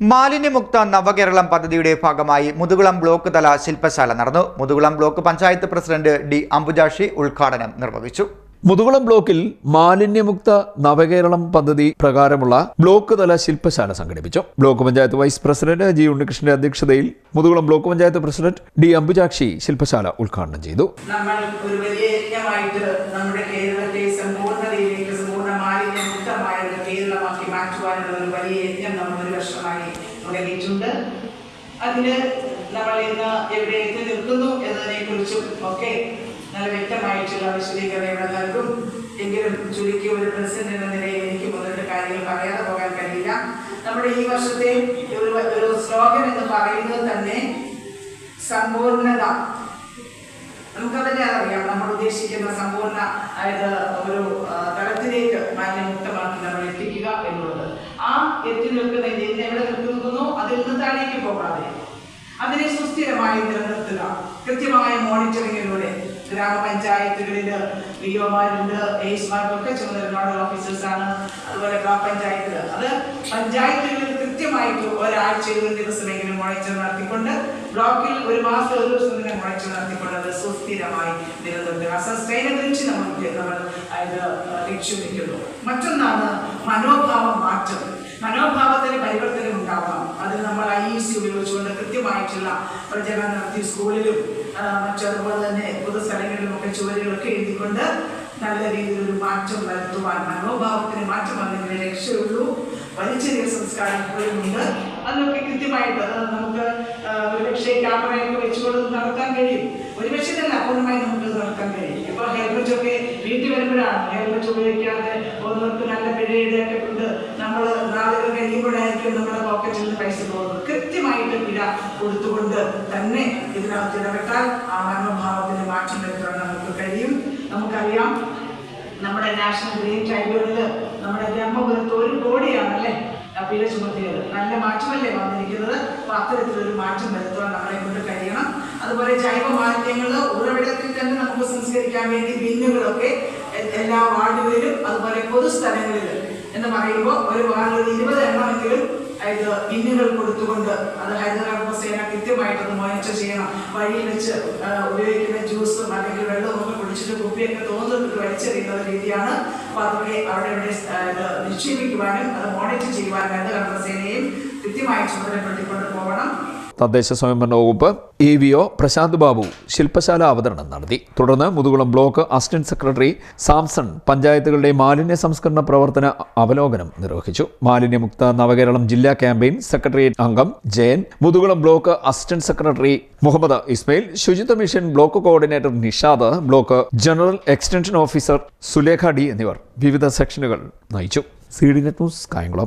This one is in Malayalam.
മാലിന്യമുക്ത നവകേരളം പദ്ധതിയുടെ ഭാഗമായി മുതുകുളം ബ്ലോക്ക് തല ശില്പശാല നടന്നു. Muthukulam block panchayat president D Ambujakshi ഉദ്ഘാടനം നിർവഹിച്ചു. മുതുകുളം ബ്ലോക്കിൽ മാലിന്യമുക്ത നവകേരളം പദ്ധതി പ്രകാരമുള്ള ബ്ലോക്ക് തല ശില്പശാല സംഘടിപ്പിച്ചു. Block panchayat vice president G ഉണ്ണികൃഷ്ണന്റെ അധ്യക്ഷതയിൽ Muthukulam block panchayat president D Ambujakshi ശില്പശാല ഉദ്ഘാടനം ചെയ്തു. നമ്മൾ ഒരു വലിയ യജ്ഞമായിട്ട് നമ്മുടെ കേരളത്തെ സമ്പൂർണതയിലേക്ക് സമ്പൂർണ മാലിന്യമുക്തമായ ഒരു കേരളമാക്കി മാറ്റുവാനുള്ള ഒരു വലിയ യജ്ഞം നമ്മൾ ഒരു വർഷമായി തുടങ്ങിയിട്ടുണ്ട്. അതിന് നമ്മൾ ഇന്ന് എവിടെ എത്തി നിൽക്കുന്നു എന്നതിനെ കുറിച്ചും ഒക്കെ നല്ല വ്യക്തമായിട്ടുള്ള വിശദീകരണം ഇവിടെ നൽകും. എങ്കിലും ചുരുക്കി ഒരു പ്രസിഡന്റ് എന്ന നിലയിൽ എനിക്ക് മുതലിന്റെ കാര്യങ്ങൾ പറയാതെ പോകാൻ കഴിയില്ല. നമ്മുടെ ഈ വർഷത്തെ ഒരു ഒരു സ്ലോഗൻ എന്ന് പറയുന്നത് തന്നെ സമ്പൂർണത. നമുക്കതിനെ അറിയാം. നമ്മൾ ഉദ്ദേശിക്കുന്ന സമ്പൂർണ അതായത് ഒരു ആ, തലത്തിലേക്ക് മാലിന്യമുക്തമാക്കി നമ്മൾ എത്തിക്കുക എന്നുള്ളത് ആ എത്തി നിൽക്കുന്ന ഇന്ന് എവിടെ നിൽക്കുന്നു അതിൽ നിന്ന് താഴേക്ക് പോകാതെ. അതിനെ സുസ്ഥിരമായി നിലനിർത്തുക. കൃത്യമായ മോണിറ്ററിങ്ങിലൂടെ ഗ്രാമപഞ്ചായത്തുകളിൽ വിഒമാരുണ്ട് എയ്സ്മാർക്കൊക്കെ ചുമതല നോഡൽ ഓഫീസേഴ്സാണ്. അതുപോലെ ബ്ലോക്ക് പഞ്ചായത്ത് അത് പഞ്ചായത്തുകളിൽ കൃത്യമായിട്ട് ഒരാഴ്ചയിൽ ഒരു ദിവസമെങ്കിലും മോണിറ്റർ നടത്തിക്കൊണ്ട് ബ്ലോക്കിൽ ഒരു മാസം ഒരു ദിവസം തന്നെ മോണിറ്റർ നടത്തിക്കൊണ്ട് അത് സുസ്ഥിരമായി നിലനിർത്തുക. സസ്റ്റൈനബിലിറ്റി നമുക്ക് നമ്മൾ അത് ലക്ഷ്യം വെക്കുന്നു മറ്റൊന്നാണ് മനോഭാവം മാറ്റം. മനോഭാവത്തിന് പരിവർത്തനം ഉണ്ടാവണം അതിൽ നമ്മൾ കൃത്യമായിട്ടുള്ള പ്രചരണം നടത്തി സ്കൂളിലും മറ്റതുപോലെ തന്നെ പൊതുസ്ഥലങ്ങളിലുമൊക്കെ ചുവരുകളൊക്കെ എഴുതിക്കൊണ്ട് നല്ല രീതിയിൽ ഒരു മാറ്റം വരുത്തുവാൻ മനോഭാവത്തിന് മാറ്റം വന്നതിന് രക്ഷയുള്ളൂ. വലിച്ചെറിയ സംസ്കാരം ഇപ്പോഴും ഉണ്ട് അതിനൊക്കെ കൃത്യമായിട്ട് നമുക്ക് ഒരുപക്ഷെ ക്യാമറയൊക്കെ വെച്ചുകൊണ്ട് നടത്താൻ കഴിയും. ഒരുപക്ഷെ തന്നെ അപൂർണമായി നമുക്ക് നടത്താൻ കഴിയും. ഇപ്പൊ ഹെൽമെറ്റ് ഒക്കെ വീട്ടിൽ വരുമ്പോഴാണ് ഹെൽമെറ്റ് ഉപയോഗിക്കാതെ പോകുന്നവർക്ക് നല്ല പിഴയുടെയൊക്കെ കൊണ്ട് നമ്മൾ നാളുകൾ കഴിയുമ്പോഴായിരിക്കും നമ്മുടെ പോക്കറ്റിൽ പൈസ പോകുന്നത്. കൃത്യമായിട്ട് കൊടുത്തുകൊണ്ട് തന്നെ ഇതിനകത്ത് ഇടപെട്ടാൽ ആ മനോഭാവത്തിന് മാറ്റം വരുത്താൻ നമുക്ക് കഴിയും. നമുക്കറിയാം നമ്മുടെ നാഷണൽ ഗ്രീൻ ട്രൈബ്യൂണൽ നമ്മുടെ ബ്രഹ്മപുരത്ത് ഒരു കോടിയാണല്ലേ പിഴ ചുമത്തിയത്. നല്ല മാറ്റമല്ലേ വന്നിരിക്കുന്നത്? അപ്പൊ അത്തരത്തിലൊരു മാറ്റം വരുത്തുവാൻ നമ്മളെ കൊണ്ട് കഴിയണം. അതുപോലെ ജൈവ മാലിന്യങ്ങൾ ഉറവിടത്തിൽ തന്നെ നമുക്ക് സംസ്കരിക്കാൻ വേണ്ടി ബിന്നുകളൊക്കെ എല്ലാ വാർഡുകളിലും അതുപോലെ പൊതുസ്ഥലങ്ങളിലും എന്ന് പറയുമ്പോൾ ഒരു വാർഡിൽ ഇരുപത് എണ്ണമെങ്കിലും ഇത് ബിന്നുകൾ കൊടുത്തുകൊണ്ട് അത് സേന കൃത്യമായിട്ട് അത് മോണിറ്റർ ചെയ്യണം. വഴിയിൽ വെച്ച് ഉപയോഗിക്കുന്ന ജ്യൂസും അല്ലെങ്കിൽ വെള്ളവും ഒക്കെ കുടിച്ചിട്ട് കുപ്പിയൊക്കെ തോന്നുന്നത് വലിച്ചെറിയുന്ന രീതിയാണ്. അപ്പൊ അതൊക്കെ അവിടെ ഇവിടെ നിക്ഷേപിക്കുവാനും അത് മോണിറ്റർ ചെയ്യുവാനും ഹരിതകർമ്മ സേനയും കൃത്യമായി ചുമതലപ്പെടുത്തിക്കൊണ്ട് പോകണം. തദ്ദേശ സ്വയംഭരണ വകുപ്പ് A V O Prashanth Babu ശില്പശാല അവതരണം നടത്തി. തുടർന്ന് Muthukulam block assistant secretary Samson പഞ്ചായത്തുകളുടെ മാലിന്യ സംസ്കരണ പ്രവർത്തന അവലോകനം നിർവഹിച്ചു. മാലിന്യമുക്ത നവകേരളം ജില്ലാ ക്യാമ്പയിൻ സെക്രട്ടേറിയറ്റ് അംഗം Jayan Muthukulam block assistant secretary Muhammad Ismail Suchitwa mission block coordinator Nishad block general extension officer Sulekha D എന്നിവർ വിവിധ സെക്ഷനുകൾ നയിച്ചു. C D net news Kayamkulam.